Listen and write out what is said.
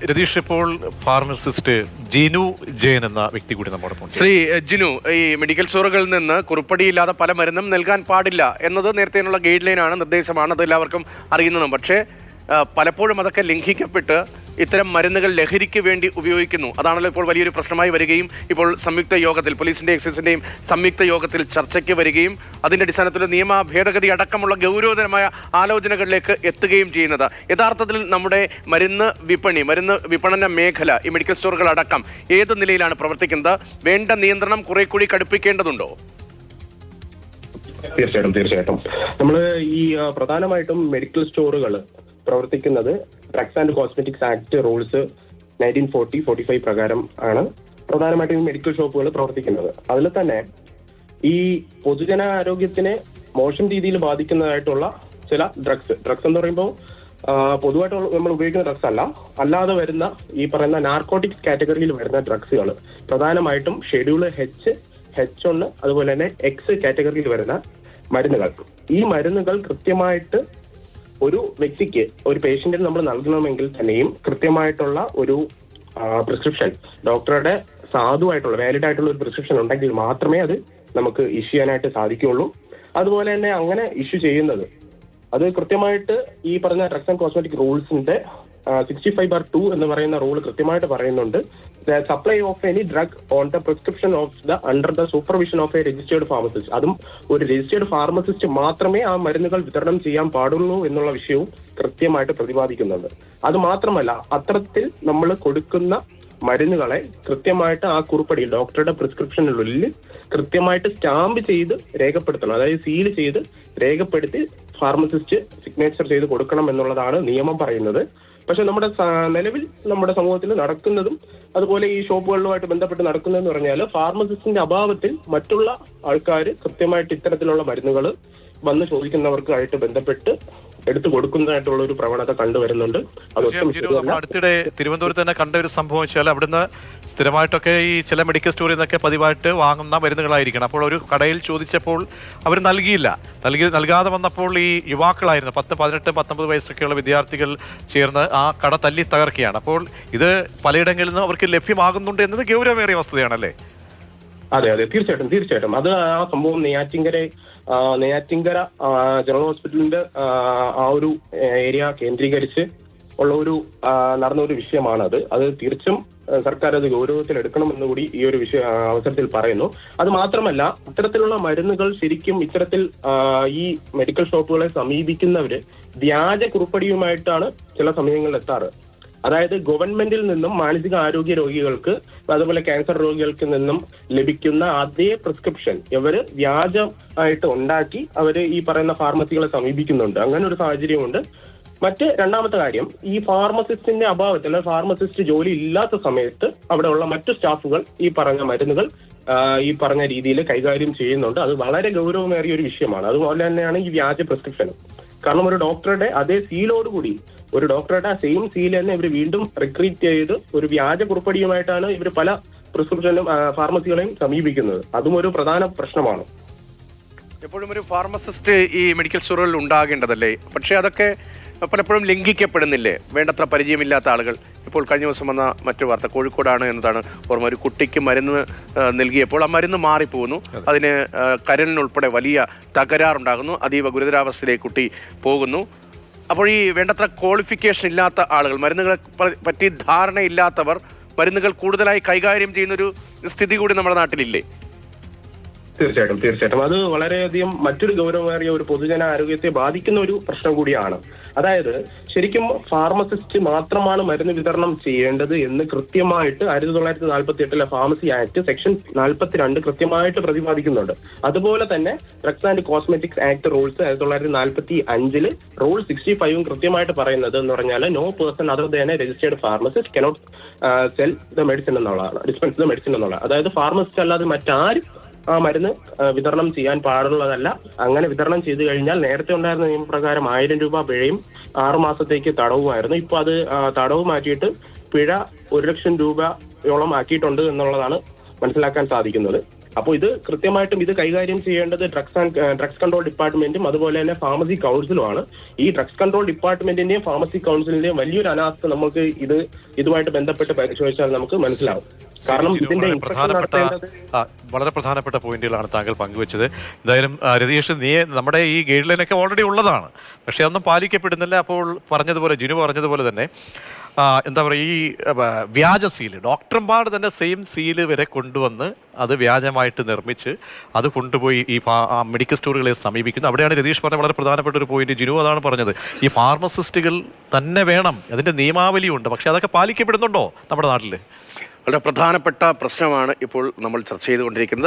രതീഷ് ഇപ്പോൾ ഫാർമസിസ്റ്റ് ജിനു ജയൻ എന്ന വ്യക്തി കൂടി നമ്മോടൊപ്പം ശ്രീ ജിനു ഈ മെഡിക്കൽ സ്റ്റോറുകളിൽ നിന്ന് കുറിപ്പടിയില്ലാതെ പല മരുന്നും നൽകാൻ പാടില്ല എന്നത് നേരത്തെയുള്ള ഗൈഡ് ലൈനാണ് നിർദ്ദേശമാണ് അത് എല്ലാവർക്കും അറിയുന്നതും. പക്ഷേ പലപ്പോഴും അതൊക്കെ ലംഘിക്കപ്പെട്ട് ഇത്തരം മരുന്നുകൾ ലഹരിക്ക് വേണ്ടി ഉപയോഗിക്കുന്നു. അതാണല്ലോ ഇപ്പോൾ വലിയൊരു പ്രശ്നമായി വരികയും ഇപ്പോൾ സംയുക്ത യോഗത്തിൽ പോലീസിന്റെ എക്സൈസിന്റെയും സംയുക്ത യോഗത്തിൽ ചർച്ചയ്ക്ക് വരികയും അതിന്റെ അടിസ്ഥാനത്തിൽ നിയമ ഭേദഗതി അടക്കമുള്ള ഗൗരവതരമായ ആലോചനകളിലേക്ക് എത്തുകയും ചെയ്യുന്നത്. യഥാർത്ഥത്തിൽ നമ്മുടെ മരുന്ന് വിപണി മരുന്ന് വിപണന മേഖല ഈ മെഡിക്കൽ സ്റ്റോറുകൾ അടക്കം ഏത് നിലയിലാണ് പ്രവർത്തിക്കുന്നത്? വേണ്ട നിയന്ത്രണം കുറെ കൂടി കടുപ്പിക്കേണ്ടതുണ്ടോ? തീർച്ചയായിട്ടും തീർച്ചയായിട്ടും. നമ്മൾ ഈ പ്രധാനമായിട്ടും മെഡിക്കൽ സ്റ്റോറുകൾ പ്രവർത്തിക്കുന്നത് drugs and cosmetics act rules nineteen forty forty five പ്രകാരം ആണ്. പ്രധാനമായിട്ടും മെഡിക്കൽ ഷോപ്പുകൾ പ്രവർത്തിക്കുന്നത്. അതിൽ തന്നെ ഈ പൊതുജന ആരോഗ്യത്തിനെ മോശം രീതിയിൽ ബാധിക്കുന്നതായിട്ടുള്ള ചില ഡ്രഗ്സ് ഡ്രഗ്സ് എന്ന് പറയുമ്പോൾ പൊതുവായിട്ട് നമ്മൾ ഉപയോഗിക്കുന്ന ഡ്രഗ്സ് അല്ല. അല്ലാതെ വരുന്ന ഈ പറയുന്ന നാർക്കോട്ടിക്സ് കാറ്റഗറിയിൽ വരുന്ന ഡ്രഗ്സുകൾ പ്രധാനമായിട്ടും ഷെഡ്യൂൾ എച്ച് എച്ച് ഒന്ന് അതുപോലെ തന്നെ എക്സ് കാറ്റഗറിയിൽ വരുന്ന മരുന്നുകൾ. ഈ മരുന്നുകൾ കൃത്യമായിട്ട് ഒരു വ്യക്തിക്ക് ഒരു പേഷ്യന്റിന് നമ്മൾ നൽകണമെങ്കിൽ തന്നെയും കൃത്യമായിട്ടുള്ള ഒരു പ്രിസ്ക്രിപ്ഷൻ ഡോക്ടറുടെ സാധുവായിട്ടുള്ള വാലിഡ് ആയിട്ടുള്ള ഒരു പ്രിസ്ക്രിപ്ഷൻ ഉണ്ടെങ്കിൽ മാത്രമേ അത് നമുക്ക് ഇഷ്യൂ ചെയ്യാനായിട്ട് സാധിക്കുകയുള്ളൂ. അതുപോലെ തന്നെ അങ്ങനെ ഇഷ്യൂ ചെയ്യുന്നത് അത് കൃത്യമായിട്ട് ഈ പറഞ്ഞ ഡ്രഗ്സ് ആൻഡ് കോസ്മെറ്റിക് റൂൾസിന്റെ സിക്സ്റ്റി ഫൈവ് ബാർ ടു എന്ന് പറയുന്ന റൂൾ കൃത്യമായിട്ട് പറയുന്നുണ്ട്. Supply of any drug on the prescription of the under the supervision of a registered pharmacist അതും ഒരു രജിസ്റ്റേർഡ് ഫാർമസിസ്റ്റ് മാത്രമേ ആ മരുന്നുകൾ വിതരണം ചെയ്യാൻ പാടുള്ളൂ എന്നുള്ള വിഷയവും കൃത്യമായിട്ട് പ്രതിപാദിക്കുന്നുണ്ട്. അത് മാത്രമല്ല അത്തരത്തിൽ നമ്മൾ കൊടുക്കുന്ന മരുന്നുകളെ കൃത്യമായിട്ട് ആ കുറിപ്പടി ഡോക്ടറുടെ പ്രിസ്ക്രിപ്ഷനുള്ളിൽ കൃത്യമായിട്ട് സ്റ്റാമ്പ് ചെയ്ത് രേഖപ്പെടുത്തണം. അതായത് സീൽ ചെയ്ത് രേഖപ്പെടുത്തി ഫാർമസിസ്റ്റ് സിഗ്നേച്ചർ ചെയ്ത് കൊടുക്കണം എന്നുള്ളതാണ് നിയമം പറയുന്നത്. പക്ഷെ നമ്മുടെ നിലവിൽ നമ്മുടെ സമൂഹത്തിൽ നടക്കുന്നതും അതുപോലെ ഈ ഷോപ്പുകളിലുമായിട്ട് ബന്ധപ്പെട്ട് നടക്കുന്നതെന്ന് പറഞ്ഞാൽ ഫാർമസിസ്റ്റിന്റെ അഭാവത്തിൽ മറ്റുള്ള ആൾക്കാർ കൃത്യമായിട്ട് ഇത്തരത്തിലുള്ള മരുന്നുകൾ വന്ന് ചോദിക്കുന്നവർക്കായിട്ട് ബന്ധപ്പെട്ട് എടുത്തു കൊടുക്കുന്നതായിട്ടുള്ള ഒരു പ്രവണത കണ്ടുവരുന്നുണ്ട്. അടുത്തിടെ തിരുവനന്തപുരത്ത് തന്നെ കണ്ട ഒരു സംഭവം വെച്ചാൽ അവിടുന്ന് സ്ഥിരമായിട്ടൊക്കെ ഈ ചില മെഡിക്കൽ സ്റ്റോറിൽ നിന്നൊക്കെ പതിവായിട്ട് വാങ്ങുന്ന മരുന്നുകളായിരിക്കണം. അപ്പോൾ ഒരു കടയിൽ ചോദിച്ചപ്പോൾ അവർ നൽകിയില്ല. നൽകി നൽകാതെ വന്നപ്പോൾ ഈ യുവാക്കളായിരുന്നു പത്ത് പതിനെട്ട് പത്തൊമ്പത് വയസ്സൊക്കെയുള്ള വിദ്യാർത്ഥികൾ ചേർന്ന് ആ കട തല്ലി തകർക്കുകയാണ്. അപ്പോൾ ഇത് പലയിടങ്ങളിൽ നിന്നും അവർക്ക് ലഭ്യമാകുന്നുണ്ട് എന്നത് ഗൗരവമേറിയ വസ്തുതയാണല്ലേ? അതെ അതെ. തീർച്ചയായിട്ടും തീർച്ചയായിട്ടും. അത് ആ സംഭവം നെയ്യാറ്റിങ്കര നെയ്യാറ്റിങ്കര ജനറൽ ഹോസ്പിറ്റലിന്റെ ആ, ഒരു ഏരിയ കേന്ദ്രീകരിച്ച് ഉള്ള ഒരു നടന്ന ഒരു വിഷയമാണ് അത്. അത് തീർച്ചും സർക്കാർ അത് ഗൗരവത്തിൽ എടുക്കണമെന്ന് കൂടി ഈ ഒരു വിഷയ അവസരത്തിൽ പറയുന്നു. അത് മാത്രമല്ല ഇത്തരത്തിലുള്ള മരുന്നുകൾ ശരിക്കും ഇത്തരത്തിൽ ഈ മെഡിക്കൽ ഷോപ്പുകളെ സമീപിക്കുന്നവര് വ്യാജ കുറിപ്പടിയുമായിട്ടാണ് ചില സമയങ്ങളിൽ എത്താറ്. അതായത് ഗവൺമെന്റിൽ നിന്നും മാനസിക ആരോഗ്യ രോഗികൾക്ക് അതുപോലെ ക്യാൻസർ രോഗികൾക്ക് നിന്നും ലഭിക്കുന്ന അതേ പ്രിസ്ക്രിപ്ഷൻ ഇവർ വ്യാജമായിട്ട് ഉണ്ടാക്കി അവർ ഈ പറയുന്ന ഫാർമസികളെ സമീപിക്കുന്നുണ്ട്. അങ്ങനെ ഒരു സാഹചര്യമുണ്ട്. മറ്റ് രണ്ടാമത്തെ കാര്യം ഈ ഫാർമസിസ്റ്റിന്റെ അഭാവത്തിൽ ഫാർമസിസ്റ്റ് ജോലി ഇല്ലാത്ത സമയത്ത് അവിടെയുള്ള മറ്റു സ്റ്റാഫുകൾ ഈ പറഞ്ഞ മരുന്നുകൾ ഈ പറഞ്ഞ രീതിയിൽ കൈകാര്യം ചെയ്യുന്നുണ്ട്. അത് വളരെ ഗൗരവമേറിയ ഒരു വിഷയമാണ്. അതുപോലെ തന്നെയാണ് ഈ വ്യാജ പ്രിസ്ക്രിപ്ഷനും കാരണം ഒരു ഡോക്ടറുടെ അതേ സീലോടുകൂടി ഒരു ഡോക്ടറുടെ ആ സെയിം സീൽ തന്നെ ഇവർ വീണ്ടും റിക്രീറ്റ് ചെയ്ത് ഒരു വ്യാജ കുറിപ്പടിയുമായിട്ടാണ് ഇവർ പല പ്രിസ്ക്രിപ്ഷനും ഫാർമസികളെയും സമീപിക്കുന്നത്. അതും ഒരു പ്രധാന പ്രശ്നമാണ്. എപ്പോഴും ഒരു ഫാർമസിസ്റ്റ് ഈ മെഡിക്കൽ സ്റ്റോറുകളിൽ ഉണ്ടാകേണ്ടതല്ലേ? പക്ഷേ അതൊക്കെ പലപ്പോഴും ലംഘിക്കപ്പെടുന്നില്ലേ? വേണ്ടത്ര പരിചയമില്ലാത്ത ആളുകൾ. ഇപ്പോൾ കഴിഞ്ഞ ദിവസം വന്ന മറ്റു വാർത്ത കോഴിക്കോടാണ് എന്നതാണ് ഓർമ്മ. ഒരു കുട്ടിക്ക് മരുന്ന് നൽകിയപ്പോൾ ആ മരുന്ന് മാറിപ്പോകുന്നു. അതിന് കരലിനുൾപ്പെടെ വലിയ തകരാറുണ്ടാകുന്നു. അതീവ ഗുരുതരാവസ്ഥയിലേക്ക് കുട്ടി പോകുന്നു. അപ്പോൾ ഈ വേണ്ടത്ര ക്വാളിഫിക്കേഷൻ ഇല്ലാത്ത ആളുകൾ മരുന്നുകളെ പറ്റി ധാരണയില്ലാത്തവർ മരുന്നുകൾ കൂടുതലായി കൈകാര്യം ചെയ്യുന്നൊരു സ്ഥിതി കൂടി നമ്മുടെ നാട്ടിലില്ലേ? തീർച്ചയായിട്ടും തീർച്ചയായിട്ടും. അത് വളരെയധികം മറ്റൊരു ഗൗരവമേറിയ ഒരു പൊതുജന ആരോഗ്യത്തെ ബാധിക്കുന്ന ഒരു പ്രശ്നം കൂടിയാണ്. അതായത് ശരിക്കും ഫാർമസിസ്റ്റ് മാത്രമാണ് മരുന്ന് വിതരണം ചെയ്യേണ്ടത് എന്ന് കൃത്യമായിട്ട് ആയിരത്തി തൊള്ളായിരത്തി നാൽപ്പത്തി എട്ടിലെ ഫാർമസി ആക്ട് സെക്ഷൻ നാൽപ്പത്തിരണ്ട് കൃത്യമായിട്ട് പ്രതിപാദിക്കുന്നുണ്ട്. അതുപോലെ തന്നെ drugs and cosmetics act rules ആയിരത്തി തൊള്ളായിരത്തി നാൽപ്പത്തി അഞ്ചിൽ റൂൾ സിക്സ്റ്റി ഫൈവും കൃത്യമായിട്ട് പറയുന്നത് എന്ന് പറഞ്ഞാൽ no person other than a registered pharmacist cannot sell the medicine എന്നുള്ളതാണ് ഡിസ്പെൻസ് ദ മെഡിസിൻ എന്നുള്ളത് അതായത് ഫാർമസിസ്റ്റ് അല്ലാതെ മറ്റാരും ആ മരുന്ന് വിതരണം ചെയ്യാൻ പാടുള്ളതല്ല. അങ്ങനെ വിതരണം ചെയ്തു കഴിഞ്ഞാൽ നേരത്തെ ഉണ്ടായിരുന്ന നിയമപ്രകാരം ആയിരം രൂപ പിഴയും ആറുമാസത്തേക്ക് തടവുമായിരുന്നു. ഇപ്പൊ അത് തടവ് മാറ്റിയിട്ട് പിഴ ഒരു ലക്ഷം രൂപയോളം ആക്കിയിട്ടുണ്ട് എന്നുള്ളതാണ് മനസ്സിലാക്കാൻ സാധിക്കുന്നത്. അപ്പോൾ ഇത് കൃത്യമായിട്ടും ഇത് കൈകാര്യം ചെയ്യേണ്ടത് ഡ്രഗ്സ് ആൻഡ് ഡ്രഗ്സ് കൺട്രോൾ ഡിപ്പാർട്ട്മെന്റും അതുപോലെ തന്നെ ഫാർമസി കൗൺസിലുമാണ് ഈ ഡ്രഗ്സ് കൺട്രോൾ ഡിപ്പാർട്ട്മെന്റിന്റെയും ഫാർമസി കൗൺസിലിന്റെയും വലിയൊരു അനാസ്ഥ നമുക്ക് ഇത് ഇതുമായിട്ട് ബന്ധപ്പെട്ട് പരിശോധിച്ചാൽ നമുക്ക് മനസ്സിലാവും. കാരണം ഇതിന്റെ വളരെ പ്രധാനപ്പെട്ട വളരെ പ്രധാനപ്പെട്ട പോയിന്റുകളാണ് താങ്കൾ പങ്കുവച്ചത്. എന്തായാലും രതീഷ് നീ നമ്മുടെ ഈ ഗൈഡ് ലൈനൊക്കെ ഓൾറെഡി ഉള്ളതാണ്. പക്ഷെ അതൊന്നും പാലിക്കപ്പെടുന്നില്ല. അപ്പോൾ പറഞ്ഞതുപോലെ ജിനു പറഞ്ഞതുപോലെ തന്നെ എന്താ പറയുക ഈ വ്യാജ സീൽ. ഡോക്ടർമാർ തന്നെ സെയിം സീൽ വരെ കൊണ്ടുവന്ന് അത് വ്യാജമായിട്ട് നിർമ്മിച്ച് അത് കൊണ്ടുപോയി ഈ മെഡിക്കൽ സ്റ്റോറുകളെ സമീപിക്കുന്നു. അവിടെയാണ് രതീഷ് പറഞ്ഞ വളരെ പ്രധാനപ്പെട്ട ഒരു പോയിന്റ് ജിനു അതാണ് പറഞ്ഞത്. ഈ ഫാർമസിസ്റ്റുകൾ തന്നെ വേണം. അതിന്റെ നിയമാവലിയുണ്ട്. പക്ഷെ അതൊക്കെ പാലിക്കപ്പെടുന്നുണ്ടോ നമ്മുടെ നാട്ടിൽ വളരെ പ്രധാനപ്പെട്ട പ്രശ്നമാണ് ഇപ്പോൾ നമ്മൾ ചർച്ച ചെയ്തുകൊണ്ടിരിക്കുന്നത്.